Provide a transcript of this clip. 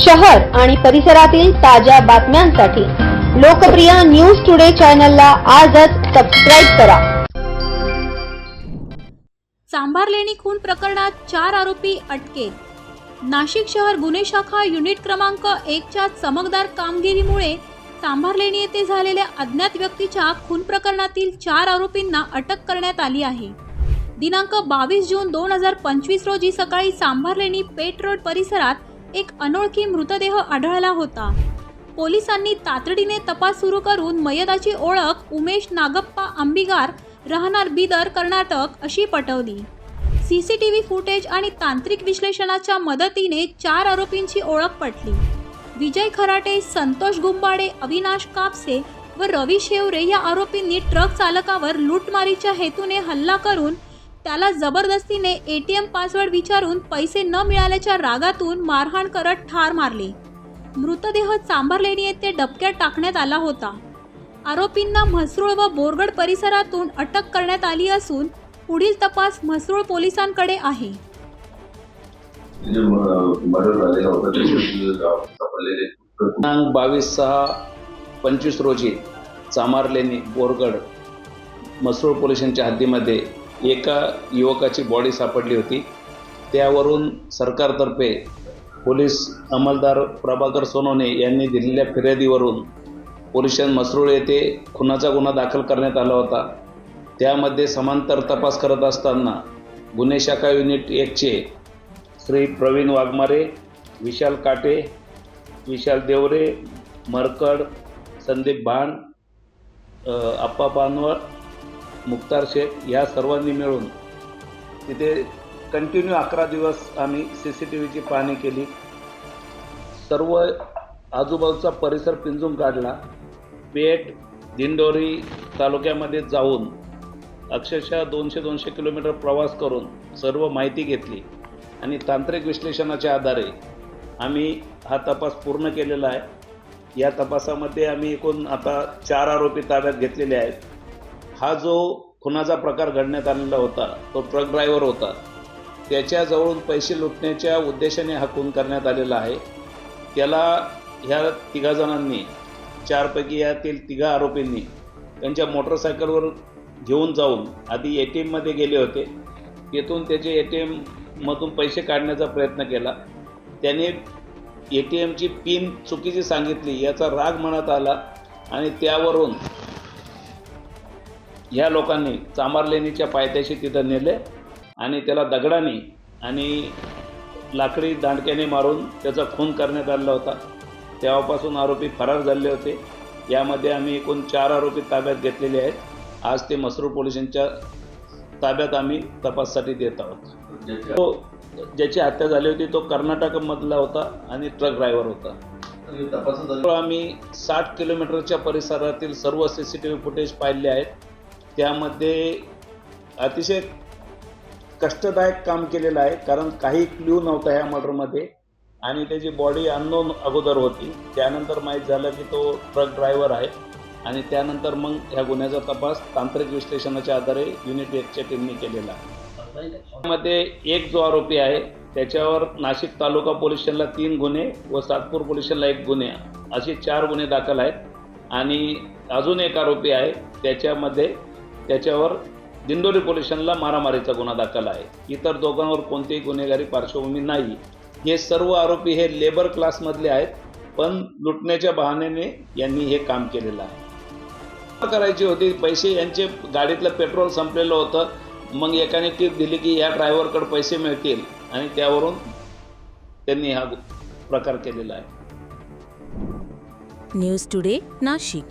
शहर आणि परिसरातील ताज्या बातम्यांसाठी लोकप्रिय न्यूज टुडे चॅनलला आजच सबस्क्राईब करा. चांभार लेणी खून प्रकरणात चार आरोपी अटकेत. नाशिक शहर गुन्हे शाखा युनिट क्रमांक एकच्या चमकदार कामगिरीमुळे चांभार लेणी येथे झालेल्या अज्ञात व्यक्तीच्या खून प्रकरणातील चार आरोपींना अटक करण्यात आली आहे. दिनांक बावीस जून दोन हजार पंचवीस रोजी सकाळी सांभारलेणी लेणी रोड परिसरात एक अनोळखी मृतदेह आढळला होता. पोलिसांनी तातडीने तपास सुरू करून मयताची ओळख उमेश नागप्पा आंबिगार राहणार बिदर कर्नाटक अशी पटवली. C C T V footage आणि तांत्रिक विश्लेषणाच्या मदतीने चार आरोपींची ओळख पटली. विजय खराटे संतोष गुंबाडे अविनाश कापसे व रवी शेवरे या आरोपींनी ट्रक चालकावर लूटमारीच्या हेतूने हल्ला करून त्याला जबरदस्तीने एटीएम पासवर्ड विचारून पैसे न मिळाल्याच्या रागातून मारहाण करत ठार मारले. मृतदेह चांभारलेणी येथे डबक्यात टाकण्यात आला होता. आरोपींना म्हसरूळ व बोरगड परिसरातून अटक करण्यात आली असून पुढील तपास म्हसरूळ पोलिसांकडे आहे. दिनांक बावीस सहा पंचवीस रोजी चामारलेनी बोरगड मसरूळ पोलिसांच्या हद्दीमध्ये एका युवकाची बॉडी सापडली होती. त्यावरून सरकारतर्फे पोलीस अंमलदार प्रभाकर सोनवणे यांनी दिलेल्या फिर्यादीवरून पोलिसां मसरूळ येथे खुनाचा गुन्हा दाखल करण्यात आला होता. त्यामध्ये समांतर तपास करत असताना गुन्हे शाखा युनिट एकचे श्री प्रवीण वाघमारे विशाल काटे विशाल देवरे मरकड संदीप भान अप्पा पानवळ मुक्तार शेख या सर्वांनी मिळून तिथे कंटिन्यू अकरा दिवस आम्ही सी सी टी व्हीची पाहणी केली. सर्व आजूबाजूचा परिसर पिंजून काढला. पेठ दिंडोरी तालुक्यामध्ये जाऊन अक्षरशः दोनशे दोनशे किलोमीटर प्रवास करून सर्व माहिती घेतली आणि तांत्रिक विश्लेषणाच्या आधारे आम्ही हा तपास पूर्ण केलेला आहे. या तपासामध्ये आम्ही एकूण आता चार आरोपी ताब्यात घेतलेले आहेत. हा जो खुनाचा प्रकार घडण्यात आलेला होता तो ट्रक ड्रायव्हर होता त्याच्याजवळून पैसे लुटण्याच्या उद्देशाने हा खून करण्यात आलेला आहे. त्याला ह्या तिघा जणांनी चारपैकी यातील तिघा आरोपींनी त्यांच्या मोटरसायकलवर घेऊन जाऊन आधी ए टी एममध्ये गेले होते. तिथून त्याचे ए टी एममधून पैसे काढण्याचा प्रयत्न केला. त्याने ए टी एमची पिन चुकीची सांगितली याचा राग मनात आला आणि त्यावरून ह्या लोकांनी चांबारलेणीच्या पायथ्याशी तिथं नेले आणि त्याला दगडाने आणि लाकडी दांडक्याने मारून त्याचा खून करण्यात आलेला होता. तेव्हापासून आरोपी फरार झाले होते. यामध्ये आम्ही एकूण चार आरोपी ताब्यात घेतलेले आहेत. आज ते मसरूळ पोलिसांच्या ताब्यात आम्ही तपाससाठी देत आहोत. तो ज्याची हत्या झाली होती तो कर्नाटकमधला होता आणि ट्रक ड्रायव्हर होता. आम्ही साठ किलोमीटरच्या परिसरातील सर्व C C T V footage पाहिले आहेत. त्यामध्ये अतिशय कष्टदायक काम केलेलं आहे कारण काही क्ल्यू नव्हता ह्या मर्डरमध्ये. आणि त्याची बॉडी अननोन अगोदर होती. त्यानंतर माहीत झालं की तो ट्रक ड्रायव्हर आहे. आणि त्यानंतर मग ह्या गुन्ह्याचा तपास तांत्रिक विश्लेषणाच्या आधारे युनिट एकच्या टीमने केलेला त्यामध्ये एक जो आरोपी आहे त्याच्यावर नाशिक तालुका पोलीस स्टेशनला तीन गुन्हे व सातपूर पोलीस स्टेशनला एक गुन्हे. असे चार गुन्हे दाखल आहेत. आणि अजून एक आरोपी आहे त्याच्यामध्ये त्याच्यावर दिंडोरी पोलिसांना मारामारीचा गुन्हा दाखल आहे. इतर दोघांवर कोणतीही गुन्हेगारी पार्श्वभूमी नाही. हे सर्व आरोपी हे लेबर क्लासमधले आहेत पण लुटण्याच्या बहाण्याने यांनी हे काम केलेलं आहे. करायची होती पैसे यांचे गाडीतलं पेट्रोल संपलेलं होतं. मग एकाने टीप दिली की या ड्रायव्हरकडे पैसे मिळतील आणि त्यावरून त्यांनी हा प्रकार केलेला आहे. News today Nashik.